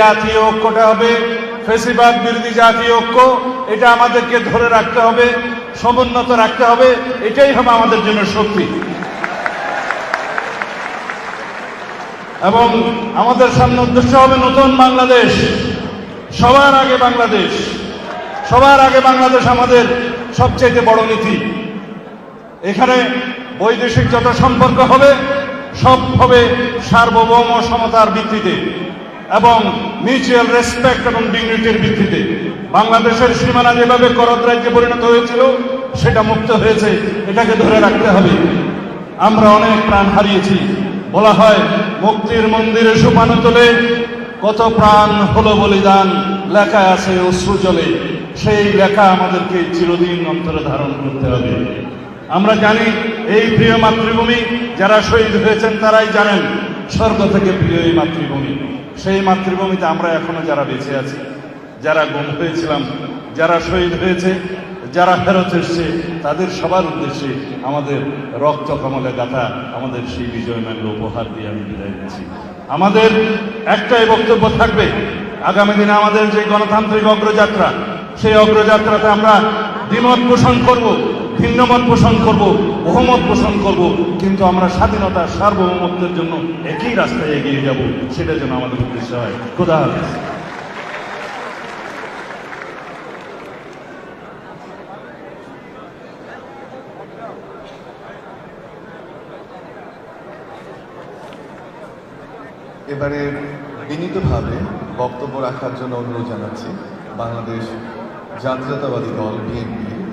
জাতীয় ঐক্যটা হবে, ফেসিবাদ বিরোধী জাতীয় ঐক্য, এটা আমাদেরকে ধরে রাখতে হবে, সমুন্নত রাখতে হবে, এটাই হবে আমাদের জন্য শক্তি। এবং আমাদের সামনে উদ্দেশ্য হবে নতুন বাংলাদেশ, সবার আগে বাংলাদেশ, সবার আগে বাংলাদেশ আমাদের সবচেয়ে বড় নীতি। এখানে বৈদেশিক যত সম্পর্ক হবে, সব হবে সার্বভৌম সমতার ভিত্তিতে। এবং মিউচুয়াল রেসপেক্ট এবং ডিগনিটির ভিত্তিতে। বাংলাদেশের সীমানা যেভাবে করদ রাজ্যে পরিণত হয়েছিল, সেটা মুক্ত হয়েছে। এটাকে ধরে রাখতে হবে। আমরা অনেক প্রাণ হারিয়েছি। বলা হয়, মুক্তির মন্দিরে সুপানো তোলে, কত প্রাণ হলো বলিদান লেখা আছে অশ্রু জলে। সেই লেখা আমাদেরকে চিরদিন অন্তরে ধারণ করতে হবে। আমরা জানি, এই প্রিয় মাতৃভূমি, যারা শহীদ হয়েছেন তারাই জানেন স্বর্গ থেকে প্রিয় এই মাতৃভূমি। সেই মাতৃভূমিতে আমরা এখনও যারা বেঁচে আছি, যারা গুম হয়েছিলাম, যারা শহীদ হয়েছে, যারা ফেরত এসছে, তাদের সবার উদ্দেশ্যে আমাদের রক্ত কমলে গাথা, আমাদের সেই বিজয় মেলা উপহার দিয়ে আমি বিদায় নিচ্ছি। আমাদের একটাই বক্তব্য থাকবে, আগামী দিনে আমাদের যে গণতান্ত্রিক অগ্রযাত্রা, সেই অগ্রযাত্রাতে আমরা দ্বিমত পোষণ করব। ভিন্নমত পোষণ করব, বহুমত পোষণ করব, কিন্তু আমরা স্বাধীনতা সার্বভৌমত্বের জন্য একই রাস্তায় এগিয়ে যাব, সেটা যেন আমাদের উদ্দেশ্য হয়। খোদা এবারে বিনীতভাবে বক্তব্য রাখার জন্য অনুরোধ জানাচ্ছি বাংলাদেশ জাতীয়তাবাদী দল, বিএনপি।